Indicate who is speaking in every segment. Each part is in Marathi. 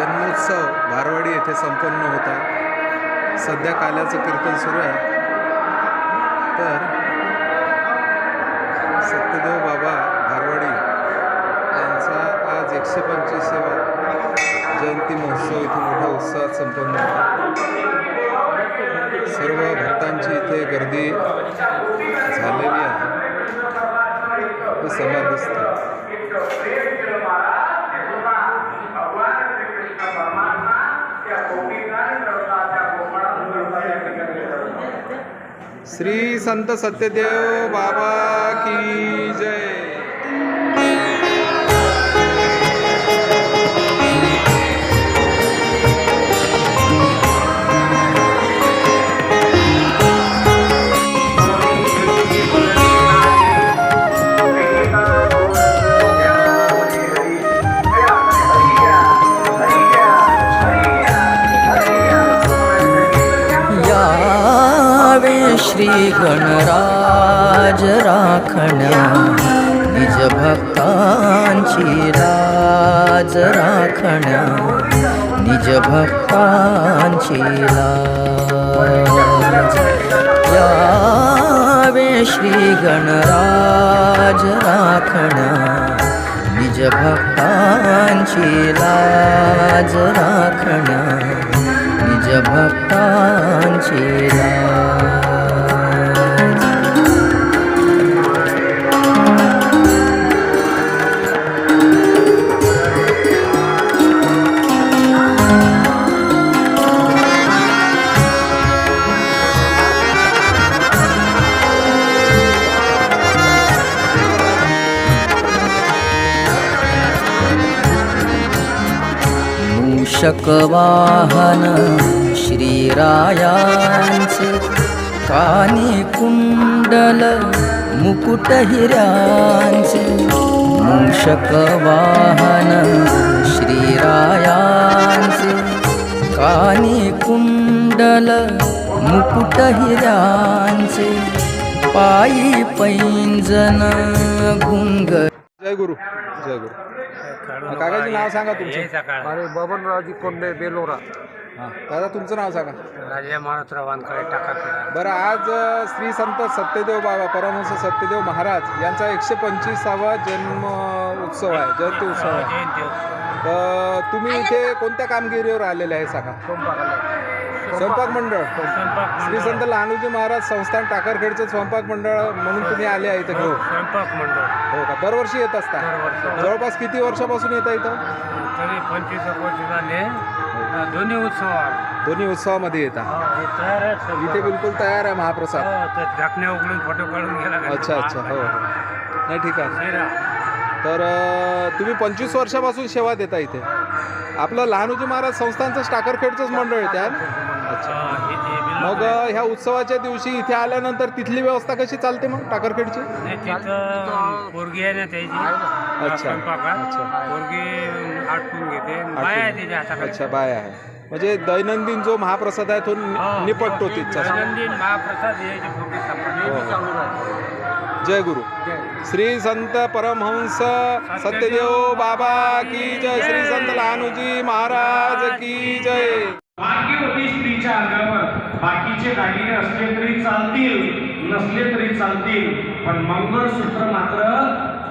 Speaker 1: जन्मोत्सव भारवाडी येथे संपन्न होता. सध्या काल्याचं कीर्तन सुरू आहे. तर सत्यदेव बाबा भारवाडी यांचा आज एकशे पंचवीसावा जयंती महोत्सव इथे मोठ्या उत्साहात संपन्न होता. सर्व भक्तांची इथे गर्दी झालेली आहे. व श्री संत सत्यदेव बाबा की जय.
Speaker 2: श्री गणराज राखण्या निज भक्तांची राज राखण्या निज भक्तांची लाज यावे श्री गणराज राखण्या निज भक्तांची लाज राखण्या निज भक्तांची लाज शकवाहन श्रीरायांचे कानी कुंडल मुकुट हिऱ्यांचे मूषकवाहन श्रीरायांचे कानी कुंडल मुकुट हिऱ्यांचे पायी पैंजन गुंग
Speaker 1: जय गुरु जय गुरु. काकाचे नाव सांगा तुमचं.
Speaker 3: अरे बबनरावजी कोंडे बेलोरा.
Speaker 1: हां दादा तुमचं नाव सांगा.
Speaker 3: राजा मारुतराव वानकडे टाका
Speaker 1: बरं आज श्री संत सत्यदेव बाबा परमहंस सत्यदेव महाराज यांचा एकशे पंचवीसावा जन्म उत्सव आहे जयंती उत्सव आहे. तुम्ही इथे कोणत्या कामगिरीवर आलेले आहे सांगा. स्वयंपाक मंडळ.
Speaker 3: स्वयंपाक
Speaker 1: श्री संत लहानूजी महाराज संस्थान टाकरखेडचं स्वयंपाक मंडळ म्हणून तुम्ही आले आहे इथं घेऊन.
Speaker 3: स्वयंपाक मंडळ.
Speaker 1: हो का? दरवर्षी येत असता?
Speaker 3: दरवर्षी.
Speaker 1: जवळपास किती वर्षापासून येता इथं?
Speaker 3: तरी पंचवीस एक वर्ष झाले. दोन्ही उत्सवात.
Speaker 1: दोन्ही उत्सवामध्ये येता.
Speaker 3: हो, हे तयार आहे.
Speaker 1: इथे बिलकुल तयार आहे महाप्रसाद.
Speaker 3: हो, ते झाकण्या उघडून फोटो काढून गेला.
Speaker 1: अच्छा अच्छा हो हो. नाही ठीक आहे.
Speaker 3: शिरा.
Speaker 1: तर अ, तुम्ही पंचवीस वर्षापासून सेवा देता इथे. आपलं लहानूजी महाराज संस्थानचं टाकरखेडचंच मंडळ आहे त्या
Speaker 3: बिल-
Speaker 1: मग ह्या उत्सवाच्या दिवशी इथे आल्यानंतर तिथली व्यवस्था कशी चालते मग टाकरखेडची?
Speaker 3: नाही, तिथं पोरगी आहे ना त्याची.
Speaker 1: अच्छा.
Speaker 3: पोरगी आटपून घेते. बाया आहे त्याच्या
Speaker 1: अच्छा बाय आहे. म्हणजे दैनंदिन जो महाप्रसाद आहे तो नि-
Speaker 3: हो,
Speaker 1: निपटतो
Speaker 3: दैनंदिन-
Speaker 1: तिथचा.
Speaker 3: दैनंदिन महाप्रसाद यायची.
Speaker 1: जय गुरु. श्री संत परमहंस सत्यदेव बाबा की जय. श्री संत लहानूजी महाराज की जय.
Speaker 4: भाग्य होती स्त्रीच्या अंगावर. बाकीचे दागिने असले तरी चालतील नसले तरी चालतील. पण मंगळसूत्र मात्र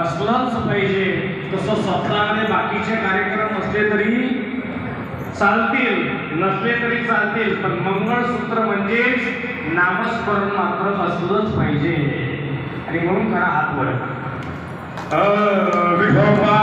Speaker 4: असलंच पाहिजे. तसं सप्ताहामध्ये बाकीचे कार्यक्रम असले तरी चालतील नसले तरी चालतील. पण मंगळसूत्र म्हणजेच नामस्मरण मात्र असलंच पाहिजे. आणि म्हणून खरा हात वर. विठोबा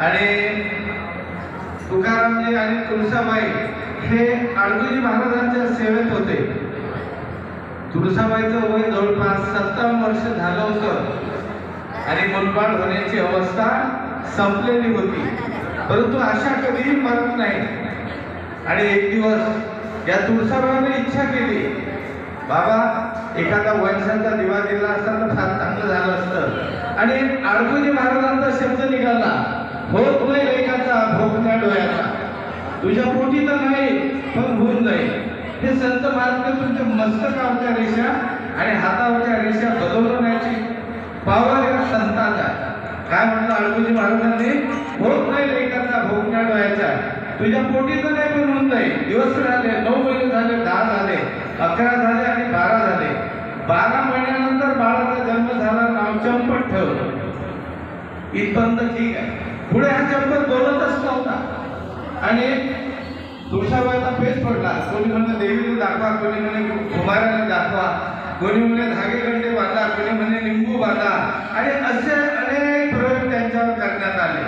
Speaker 4: आणि
Speaker 5: तुकारामजी आणि तुळसाबाई हे आडगुजी महाराजांच्या सेवेत होते. तुळसाबाईचं वय जवळपास सत्तावन्न वर्ष झालं होतं. आणि मुलबाळ होण्याची अवस्था संपलेली होती. परंतु आशा कधीही मरत नाही. आणि एक दिवस या तुळसाबाईने इच्छा केली बाबा एखादा वंशाचा दिवा दिला असता तर फार चांगलं झालं असतं. आणि आडगुजी महाराजांचा शब्द निघाला होत नाही लेखाचा भोगण्या डोळ्याचा. तुझ्या पोटी तर नाही पण होऊन जाईल हे संत मार्ग तुमच्या मस्तकावरच्या रेषा आणि हातावरच्या रेषा बदलवण्याची पावर या संतांचा काय म्हटलं आडगुजी महाराजांनी? होत नाही लेखाचा भोगण्या डोळ्याचा तुझ्या पोटी तर नाही पण होऊन जाईल दिवस राहिले नऊ महिने झाले दहा झाले अकरा झाले आणि बारा झाले. बारा महिन्यानंतर बाळाचा जन्म झाला नाव चंपट ठेवलं. इथपर्यंत ठीक आहे पुढे हा चंपत बोलतच नव्हता आणि तुळशाबाईचा फेस पडला. कोणी म्हणे देवीने दाखवा कोणी म्हणे कुमाराने दाखवा. कोणी म्हणे धागे गंडे बांधा. कोणी म्हणे लिंबू बांधा. आणि असे अनेक प्रयोग त्यांच्यावर करण्यात आले.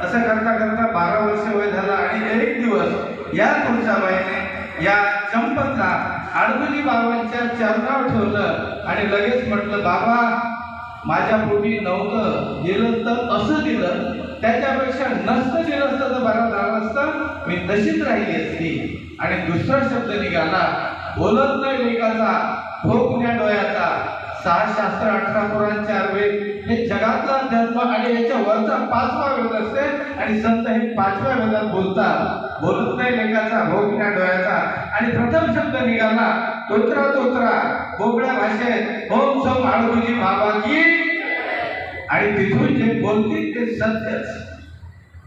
Speaker 5: असं करता करता बारा वर्ष वय झाला आणि एक दिवस या तुळशाबाईने या चंपतला आडगुजी बाबांच्या चरणावर ठेवलं आणि लगेच म्हटलं बाबा माझ्या पोटी नव्हतं गेलं तर असं दिलं त्याच्यापेक्षा नसतं दिलं असतं तर बरं झालं असतं. मी तशीच राहिली असती. आणि दुसरा शब्द निघाला बोलत नाही लेखाचा भोगण्या डोळ्याचा. सहा शास्त्र अठरा पुराण चार वेद. हे जगातला धर्म आणि याच्या वरचा पाचवा वेद असते. आणि संत हे पाचव्या वेदात बोलतात. बोलत नाही लेखाचा भोगण्या डोळ्याचा. आणि प्रथम शब्द निघाला तोत्रा तोत्रा. कोकड्या भाषेत ओम सौ आळगुजी बाबा की आणि तिथून जे बोलतील ते सत्यच.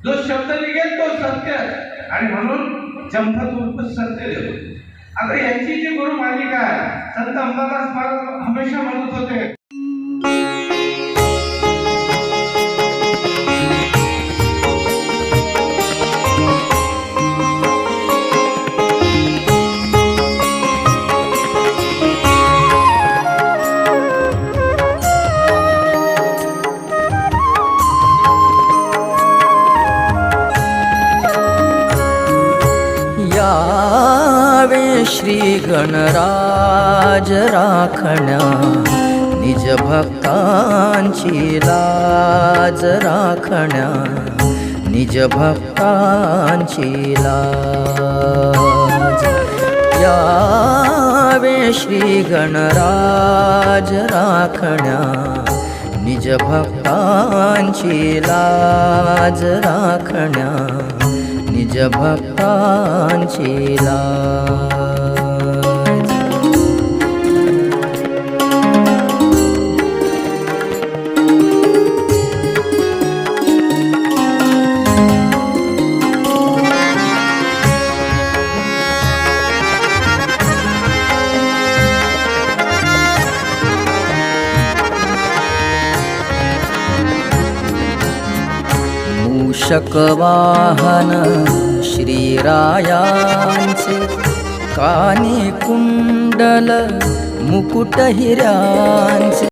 Speaker 5: जो शब्द निघेल तो सत्यच. आणि म्हणून चंपत सत्य सत्यदेव. आता यांची जी गुरु मालिका आहे संत अंबादास महाराज हमेशा म्हणत होते
Speaker 2: गणराज राखण्या निज भक्तांची लाज राखण्या निज भक्तांची लाज. यावे श्री गणराज राखण्या निज भक्तांची लाज राखण्या निज भक्तांची लाज. मूषकवाहन श्रीरायांचे कानी कुंडल मुकुट हिऱ्यांचे.